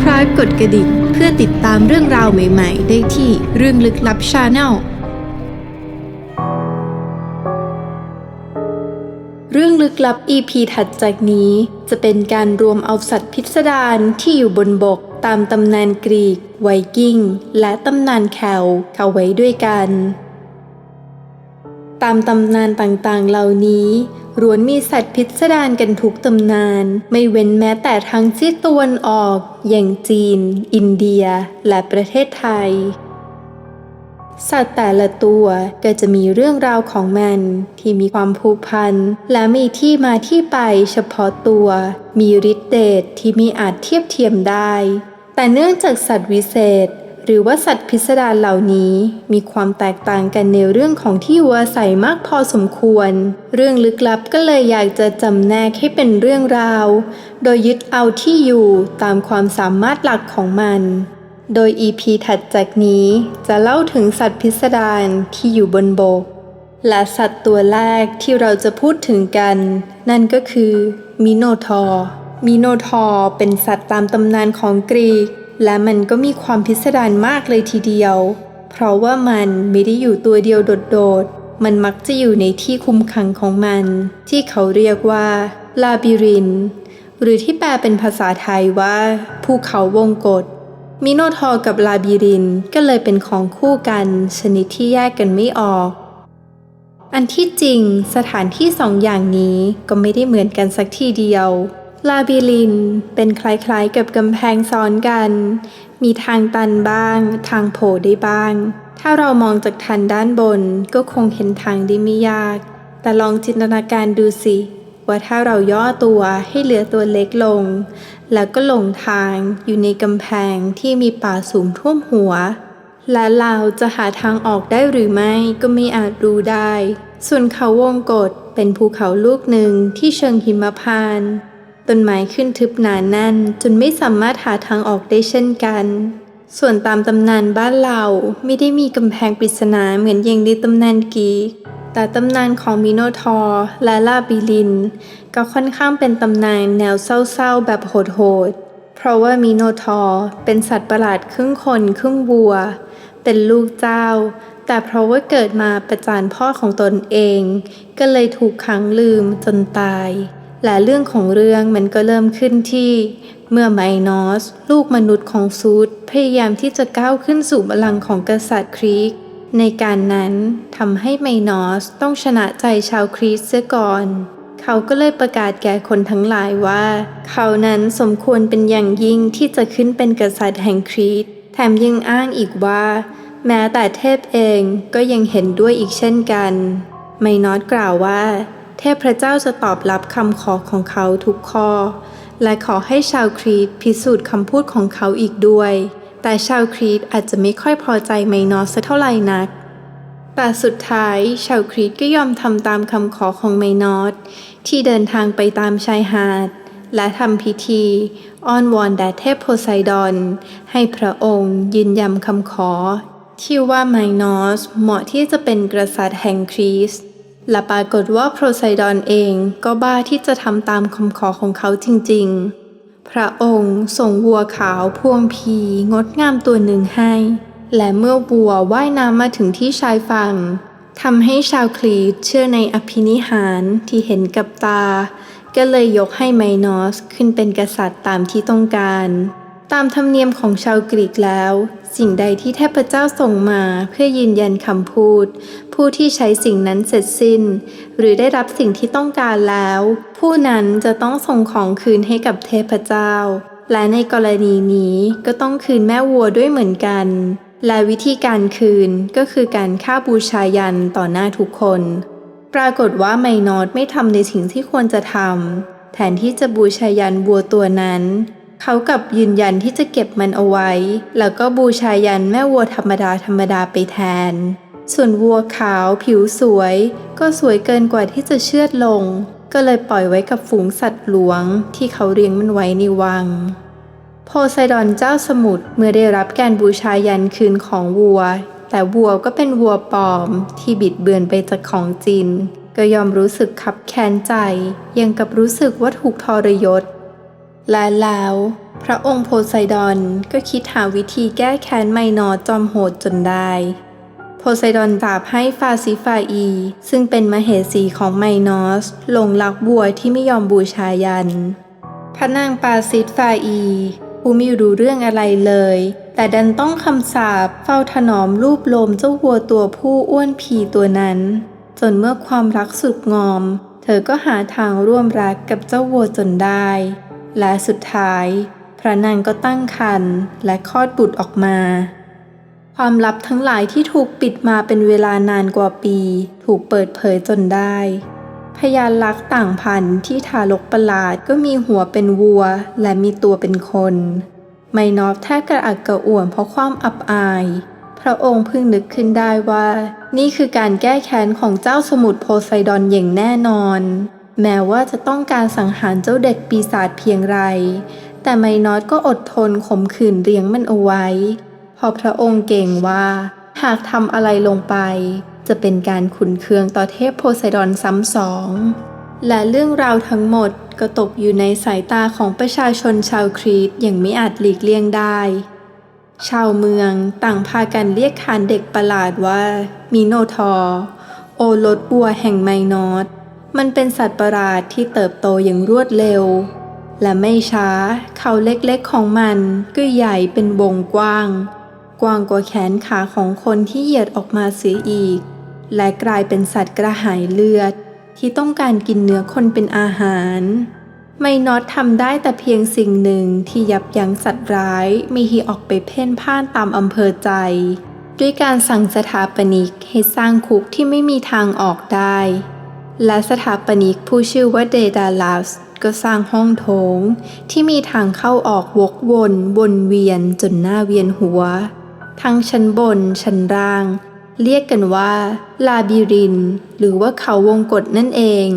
Subscribe กดกระดิ่ง เพื่อติดตามเรื่องราวใหม่ ๆ ได้ที่เรื่องลึกลับ Channel เรื่องลึกลับ EP ถัดจากนี้ จะเป็นการรวมเอาสัตว์พิสดารที่อยู่บนบกตามตำนานกรีก ไวกิ้ง และตำนานแคลเข้าไว้ด้วยกัน ตามตำนานต่างๆเหล่านี้ ล้วนมีสัตว์พิสดารกันทุกตำนาน ไม่เว้นแม้แต่ทางซีกตะวันออก อย่างจีน อินเดีย และประเทศไทย สัตว์แต่ละตัวก็จะมีเรื่องราวของมัน ที่มีความผูกพัน และมีที่มาที่ไปเฉพาะตัว มีฤทธิ์เดชที่มีอาจเทียบเทียมได้ แต่เนื่องจากสัตว์วิเศษ หรือว่าสัตว์พิสดารเหล่านี้มีความแตกต่างกันในเรื่องของที่อยู่อาศัยมากพอสมควร เรื่องลึกลับก็เลยอยากจะจำแนกให้เป็นเรื่องราว โดยยึดเอาที่อยู่ตามความสามารถหลักของมัน โดย EP ถัดจากนี้จะเล่าถึงสัตว์พิสดารที่อยู่บนบก และสัตว์ตัวแรกที่เราจะพูดถึงกัน นั่นก็คือมิโนทอร์มิโนทอร์เป็นสัตว์ตามตำนานของกรีก และมันก็มีความพิสดารมากเลยทีเดียว เพราะว่ามันไม่ได้อยู่ตัวเดียวโดดๆ มันมักจะอยู่ในที่คุมขังของมัน ที่เขาเรียกว่า ลาบิริน หรือที่แปลเป็นภาษาไทยว่า ภูเขาวงกฏมิโนทอร์กับลาบิรินก็เลยเป็นของคู่กัน ชนิดที่แยกกันไม่ออก อันที่จริงสถานที่สองอย่างนี้ก็ไม่ได้เหมือนกันสักทีเดียว ลาบิรินเป็นคล้ายๆกับกำแพงซ้อนกัน มีทางตันบ้าง ทางโผล่ได้บ้าง ถ้าเรามองจากทันด้านบนก็คงเห็นทางได้ไม่ยาก แต่ลองจินตนาการดูสิ ว่าถ้าเราย่อตัวให้เหลือตัวเล็กลง แล้วก็หลงทางอยู่ในกำแพงที่มีป่าสูงท่วมหัว และเราจะหาทางออกได้หรือไม่ก็ไม่อาจรู้ได้ ส่วนเขาวงกฏเป็นภูเขาลูกหนึ่งที่เชิงหิมพานต์ ต้นไม้ขึ้นทึบหนาแน่นจนไม่สามารถหาทางออกได้เช่นกัน ส่วนตามตำนานบ้านเราไม่ได้มีกำแพงปริศนาเหมือนอย่างในตำนานกีกแต่ตำนานของมิโนทอร์และลาบิลิน ก็ค่อนข้างเป็นตำนานแนวเศร้าๆแบบโหดๆ เพราะว่ามิโนทอร์เป็นสัตว์ประหลาดครึ่งคนครึ่งวัว เป็นลูกเจ้า แต่เพราะว่าเกิดมาประจานพ่อของตนเอง ก็เลยถูกขังลืมจนตาย และเรื่องของเรื่องมันก็เริ่มขึ้นที่ เมื่อไมนอส ลูกมนุษย์ของซูดพยายามที่จะก้าวขึ้นสู่บัลลังก์ของกษัตริย์ครีก ในการนั้นทำให้ไมนอสต้องชนะใจชาวคริสเสียก่อน เขาก็เลยประกาศแก่คนทั้งหลายว่า เขานั้นสมควรเป็นอย่างยิ่งที่จะขึ้นเป็นกษัตริย์แห่งคริสแถมยังอ้างอีกว่า แม้แต่เทพเองก็ยังเห็นด้วยอีกเช่นกันไมนอสกล่าวว่า เทพเจ้าจะตอบรับคำขอของเขาทุกข้อ และขอให้ชาวครีตพิสูจน์คำพูดของเขาอีกด้วย แต่ชาวครีตอาจจะไม่ค่อยพอใจไมนอสสักเท่าไหร่นัก แต่สุดท้ายชาวครีตก็ยอมทำตามคำขอของไมนอสที่เดินทางไปตามชายหาด และทำพิธีอ้อนวอนแด่เทพโพไซดอน ให้พระองค์ยืนยันคำขอที่ว่าไมนอสเหมาะที่จะเป็นกษัตริย์แห่งคริสต์ และปรากฏว่าโพไซดอนเองก็บ้าที่จะทำตามคำขอของเขาจริงๆ พระองค์ส่งวัวขาวพวงพีงดงามตัวหนึ่งให้ และเมื่อวัวว่ายน้ำมาถึงที่ชายฝั่งทำให้ชาวคลีตเชื่อในอภินิหารที่เห็นกับตา ก็เลยยกให้ไมนอสขึ้นเป็นกษัตริย์ตามที่ต้องการ ตามธรรมเนียมของชาวกรีกแล้ว สิ่งใดที่เทพเจ้าส่งมาเพื่อยืนยันคำพูด ผู้ที่ใช้สิ่งนั้นเสร็จสิ้น หรือได้รับสิ่งที่ต้องการแล้ว ผู้นั้นจะต้องส่งของคืนให้กับเทพเจ้า และในกรณีนี้ก็ต้องคืนแม่วัวด้วยเหมือนกัน และวิธีการคืนก็คือการฆ่าบูชายันต่อหน้าทุกคน ปรากฏว่าไมนอสไม่ทำในสิ่งที่ควรจะทำแทนที่จะบูชายันวัวตัวนั้น เขากับยืนยันที่จะเก็บมันเอาไว้ แล้วก็บูชายันแม่วัวธรรมดาธรรมดาไปแทน ส่วนวัวขาวผิวสวย ก็สวยเกินกว่าที่จะเชือดลง ก็เลยปล่อยไว้กับฝูงสัตว์หลวง ที่เขาเลี้ยงมันไว้ในวัง โพไซดอนเจ้าสมุทรเมื่อได้รับการบูชายันคืนของวัว แต่วัวก็เป็นวัวปลอม ที่บิดเบือนไปจากของจริงก็ยอมรู้สึกขับแค้นใจ ยังกับรู้สึกว่าถูกทรยศ และแล้วพระองค์โพไซดอนก็คิดหาวิธีแก้แค้นไมนอสจอมโหดจนได้ โพไซดอนสาปให้ฟาซิฟาอี ซึ่งเป็นมเหสีของไมนอสหลงรักบัวที่ไม่ยอมบูชายัน พระนางปาซิฟาอีผู้ไม่รู้เรื่องอะไรเลย แต่ดันต้องคำสาปเฝ้าถนอมรูปโลมเจ้าวัวตัวผู้อ้วนผีตัวนั้น จนเมื่อความรักสุดงอม เธอก็หาทางร่วมรักกับเจ้าวัวจนได้ และสุดท้าย พระนางก็ตั้งครรภ์และคลอดบุตรออกมา ความลับทั้งหลายที่ถูกปิดมาเป็นเวลานานกว่าปี ถูกเปิดเผยจนได้ พยานลักษ์ต่างพันธุ์ที่ทารกประหลาดก็มีหัวเป็นวัว และมีตัวเป็นคนไมนอฟแทบกระอักกระอ่วนเพราะความอับอาย พระองค์เพิ่งนึกขึ้นได้ว่า นี่คือการแก้แค้นของเจ้าสมุทรโพไซดอนอย่างแน่นอน แม้ว่าจะต้องการสังหารเจ้าเด็กปีศาจเพียงไร แต่ไมนอสก็อดทนข่มขืนเลี้ยงมันเอาไว้ พอพระองค์เก่งว่า หากทำอะไรลงไป จะเป็นการขุนเคืองต่อเทพโพไซดอนซ้ำสอง และเรื่องราวทั้งหมดก็ตกอยู่ในสายตาของประชาชนชาวครีตอย่างไม่อาจหลีกเลี่ยงได้ ชาวเมืองต่างพากันเรียกขานเด็กประหลาดว่ามิโนทอร์โอรสบัวแห่งไมนอส มันเป็นสัตว์ประหลาดที่เติบโตอย่างรวดเร็ว และไม่ช้าเขาเล็กๆของมันก็ใหญ่เป็นวงกว้าง กว้างกว่าแขนขาของคนที่เหยียดออกมาเสียอีก และกลายเป็นสัตว์กระหายเลือด ที่ต้องการกินเนื้อคนเป็นอาหาร ไม่นอตทำได้แต่เพียงสิ่งหนึ่งที่ยับยั้งสัตว์ร้ายม่ให้ออกไปเพ่นพ่านตามอำเภอใจ ด้วยการสั่งสถาปนิกให้สร้างคุกที่ไม่มีทางออกได้ และสถาปนิกผู้ชื่อว่าเดดาลัสก็สร้างห้องโถง ที่มีทางเข้าออกวกวนวนเวียนจนหน้าเวียนหัว ทั้งชั้นบน ชั้นล่าง เรียกกันว่า ลาบิริน หรือว่าเขาวงกฏนั่นเอง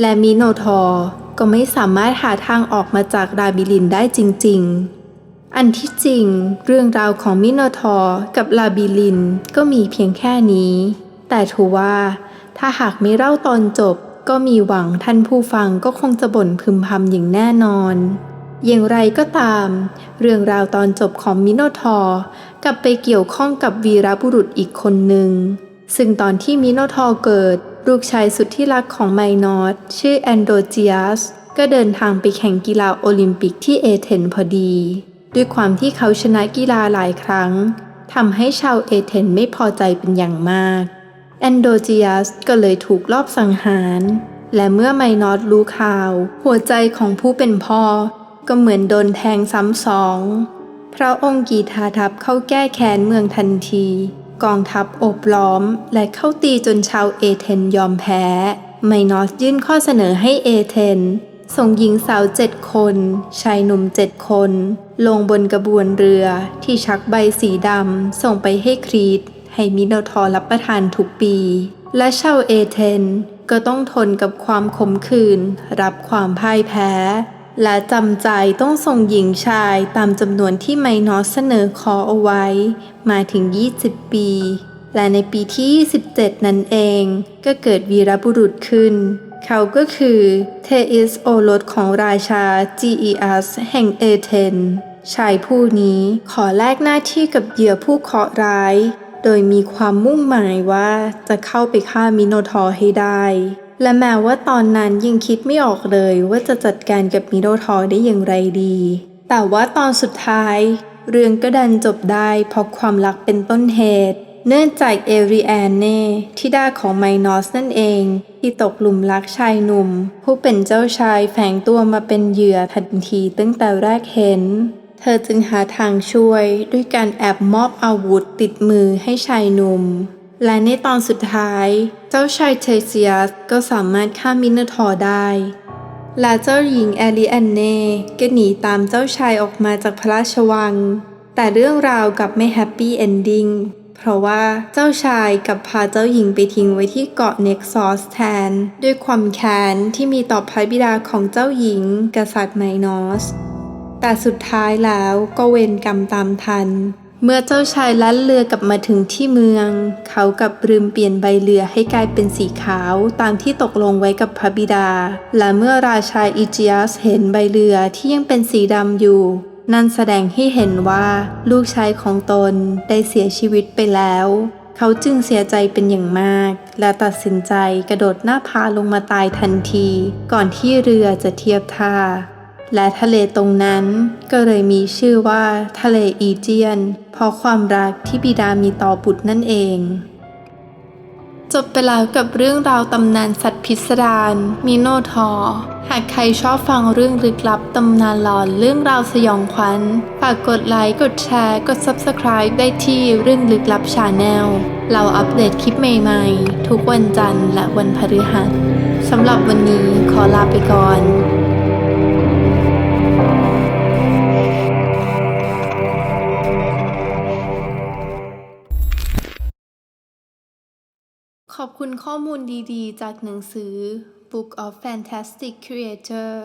และมิโนทอร์ก็ไม่สามารถหาทางออกมาจากลาบิรินได้จริง ๆ อันที่จริง เรื่องราวของมิโนทอร์กับลาบิลินก็มีเพียงแค่นี้ แต่ถือว่า ถ้าหากไม่เล่าตอนจบ ก็มีหวังท่านผู้ฟังก็คงจะบ่นพึมพำอย่างแน่นอน อย่างไรก็ตาม เรื่องราวตอนจบของมิโนทอร์กลับไปเกี่ยวข้องกับวีรบุรุษอีกคนหนึ่ง ซึ่งตอนที่มิโนทอร์เกิด ลูกชายสุดที่รักของไมนอสชื่อแอนโดเจียสก็เดินทางไปแข่งกีฬาโอลิมปิกที่เอเธนพอดี ด้วยความที่เขาชนะกีฬาหลายครั้งทำให้ชาวเอเธนไม่พอใจเป็นอย่างมาก แอนโดเจียสก็เลยถูกลอบสังหาร และเมื่อไมนอสรู้ข่าว หัวใจของผู้เป็นพ่อ ก็เหมือนโดนแทงซ้ำสอง พระองค์กีทาทัพเข้าแก้แค้นเมืองทันที กองทัพโอบล้อม และเข้าตีจนชาวเอเธนยอมแพ้ ไมนอสยื่นข้อเสนอให้เอเธนส่งหญิงสาวเจ็ดคน ชายหนุ่มเจ็ดคน ลงบนกระบวนเรือที่ชักใบสีดำส่งไปให้ครีต ให้มิโนทอร์รับประทานทุกปี และชาวเอเธนก็ต้องทนกับความขมขื่นรับความพ่ายแพ้ และจำใจต้องส่งหญิงชายตามจำนวนที่ไมนอสเสนอขอเอาไว้ มาถึง 20 ปี และในปีที่27นั้นเองก็เกิดวีรบุรุษขึ้น เขาก็คือเทอิสโอรสของราชาจีอีอัสแห่งเอเธนชายผู้นี้ขอแลกหน้าที่กับเหยื่อผู้เคราะห์ร้าย โดยมีความมุ่งหมายว่าจะเข้าไปฆ่ามิโนทอร์ให้ได้ และแม้ว่าตอนนั้นยังคิดไม่ออกเลยว่าจะจัดการกับมิโนทอร์ได้อย่างไรดี แต่ว่าตอนสุดท้าย เรื่องก็ดันจบได้เพราะความรักเป็นต้นเหตุเนื่องจากเอริแอนเน่ที่ดาของไมนอสนั่นเอง ที่ตกหลุมรักชายหนุ่ม ผู้เป็นเจ้าชายแฝงตัวมาเป็นเหยื่อทันทีตั้งแต่แรกเห็น ธอจึงหาทางช่วยด้วยการแอบมอบอาวุธติดมือให้ชายหนุ่ม และในตอนสุดท้าย เจ้าชายเทเซียสก็สามารถฆ่ามินทอร์ได้ และเจ้าหญิงแอลิแอนเน่ก็หนีตามเจ้าชายออกมาจากพระราชวัง แต่เรื่องราวกับไม่แฮปปี้เอนดิ้งเพราะว่าเจ้าชายกับพาเจ้าหญิงไปทิ้งไว้ที่เกาะเน็กซอสแทน ด้วยความแค้นที่มีต่อพระบิดาของเจ้าหญิงกษัตริย์ไมนอส แต่สุดท้ายแล้วก็เวรกรรมตามทัน เมื่อเจ้าชายลัดเรือกลับมาถึงที่เมือง เขากลับลืมเปลี่ยนใบเรือให้กลายเป็นสีขาวตามที่ตกลงไว้กับพระบิดา และเมื่อราชาอิจิอัสเห็นใบเรือที่ยังเป็นสีดำอยู่ นั่นแสดงให้เห็นว่าลูกชายของตนได้เสียชีวิตไปแล้วเขาจึงเสียใจเป็นอย่างมาก และตัดสินใจกระโดดหน้าผาลงมาตายทันที ก่อนที่เรือจะเทียบท่า และทะเลตรงนั้นก็เลยมีชื่อว่าทะเลอีเจียน เพราะความรักที่บิดามีต่อบุตรนั่นเอง จบไปแล้วกับเรื่องราวตำนานสัตว์พิสดารมิโนทอร์หากใครชอบฟังเรื่องลึกลับตำนานหลอนเรื่องราวสยองขวัญฝากกดไลค์กดแชร์ กด Subscribe ได้ที่เรื่องลึกลับชาแนลเราอัปเดตคลิปใหม่ๆ ทุกวันจันทร์และวันพฤหัสสำหรับวันนี้ขอลาไปก่อน อบคุณข้อมูลดีๆ จากหนังสือ Book of Fantastic Creature